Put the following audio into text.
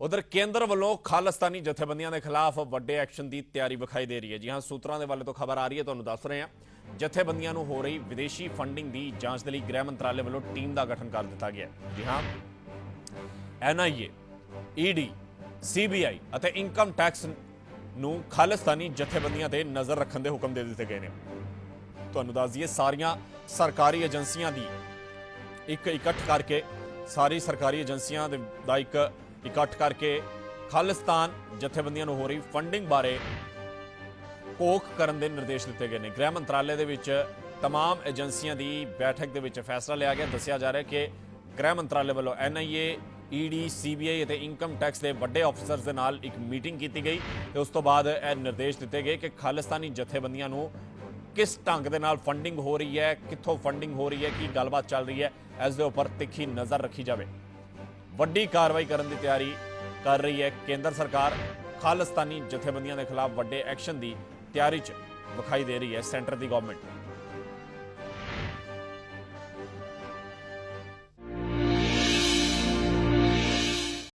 ਉਧਰ ਕੇਂਦਰ ਵੱਲੋਂ ਖਾਲਿਸਤਾਨੀ ਜਥੇਬੰਦੀਆਂ ਦੇ ਖਿਲਾਫ ਵੱਡੇ ਐਕਸ਼ਨ ਦੀ ਤਿਆਰੀ ਵਿਖਾਈ ਦੇ ਰਹੀ ਹੈ। ਜੀ ਹਾਂ, ਸੂਤਰਾਂ ਦੇ ਵੱਲੋਂ ਤੋਂ ਖਬਰ ਆ ਰਹੀ ਹੈ, ਤੁਹਾਨੂੰ ਦੱਸ ਰਹੇ ਹਾਂ। ਜਥੇਬੰਦੀਆਂ ਨੂੰ ਹੋ ਰਹੀ ਵਿਦੇਸ਼ੀ ਫੰਡਿੰਗ ਦੀ ਜਾਂਚ ਦੇ ਲਈ ਗ੍ਰਹਿ ਮੰਤਰਾਲੇ ਵੱਲੋਂ ਟੀਮ ਦਾ ਗਠਨ ਕਰ ਦਿੱਤਾ ਗਿਆ ਹੈ। ਜੀ ਹਾਂ ਐਨਆਈਏ ਈਡੀ ਸੀਬੀਆਈ ਅਤੇ ਇਨਕਮ ਟੈਕਸ ਨੂੰ ਖਾਲਿਸਤਾਨੀ ਜਥੇਬੰਦੀਆਂ ਤੇ ਨਜ਼ਰ ਰੱਖਣ ਦੇ ਹੁਕਮ ਦੇ ਦਿੱਤੇ ਗਏ ਨੇ। ਤੁਹਾਨੂੰ ਦੱਸ ਦਈਏ, ਸਾਰੀਆਂ ਸਰਕਾਰੀ ਏਜੰਸੀਆਂ ਦੀ ਇੱਕ ਇਕੱਠ ਕਰਕੇ ਸਾਰੀ ਸਰਕਾਰੀ ਏਜੰਸੀਆਂ ਦੇ ਦਾ ਇੱਕ ਇਕੱਠ ਕਰਕੇ ਖਾਲਿਸਤਾਨ ਜਥੇਬੰਦੀਆਂ ਨੂੰ ਹੋ ਰਹੀ ਫੰਡਿੰਗ ਬਾਰੇ ਕੋਖ ਕਰਨ ਦੇ ਨਿਰਦੇਸ਼ ਦਿੱਤੇ ਗਏ ਨੇ ਗ੍ਰਹਿ ਮੰਤਰਾਲੇ ਦੇ ਵਿੱਚ तमाम ਏਜੰਸੀਆਂ ਦੀ ਬੈਠਕ ਦੇ ਵਿੱਚ ਫੈਸਲਾ ਲਿਆ ਗਿਆ ਦੱਸਿਆ ਜਾ ਰਿਹਾ ਕਿ ਗ੍ਰਹਿ ਮੰਤਰਾਲੇ ਵੱਲੋਂ ਐਨਆਈਏ ਈਡੀ ਸੀਬੀਆਈ ਅਤੇ ਇਨਕਮ ਟੈਕਸ ਦੇ ਵੱਡੇ ਅਫਸਰਸ ਦੇ ਨਾਲ ਇੱਕ ਮੀਟਿੰਗ ਕੀਤੀ ਗਈ ਤੇ ਉਸ ਤੋਂ ਬਾਅਦ ਇਹ ਨਿਰਦੇਸ਼ ਦਿੱਤੇ ਗਏ ਕਿ ਖਾਲਿਸਤਾਨੀ ਜਥੇਬੰਦੀਆਂ ਨੂੰ ਕਿਸ ਢੰਗ ਦੇ ਨਾਲ ਫੰਡਿੰਗ ਹੋ ਰਹੀ ਹੈ ਕਿੱਥੋਂ ਫੰਡਿੰਗ ਹੋ ਰਹੀ ਹੈ ਕੀ ਗੱਲਬਾਤ ਚੱਲ ਰਹੀ ਹੈ ਇਸ ਦੇ ਉੱਪਰ ਤਿੱਖੀ ਨਜ਼ਰ ਰੱਖੀ ਜਾਵੇ ਵੱਡੀ ਕਾਰਵਾਈ ਕਰਨ ਦੀ ਤਿਆਰੀ ਕਰ ਰਹੀ ਹੈ ਕੇਂਦਰ ਸਰਕਾਰ। ਖਾਲਿਸਤਾਨੀ ਜਥੇਬੰਦੀਆਂ ਦੇ ਖਿਲਾਫ ਵੱਡੇ ਐਕਸ਼ਨ ਦੀ ਤਿਆਰੀ 'ਚ ਵਿਖਾਈ ਦੇ ਰਹੀ ਹੈ ਸੈਂਟਰ ਦੀ ਗਵਰਨਮੈਂਟ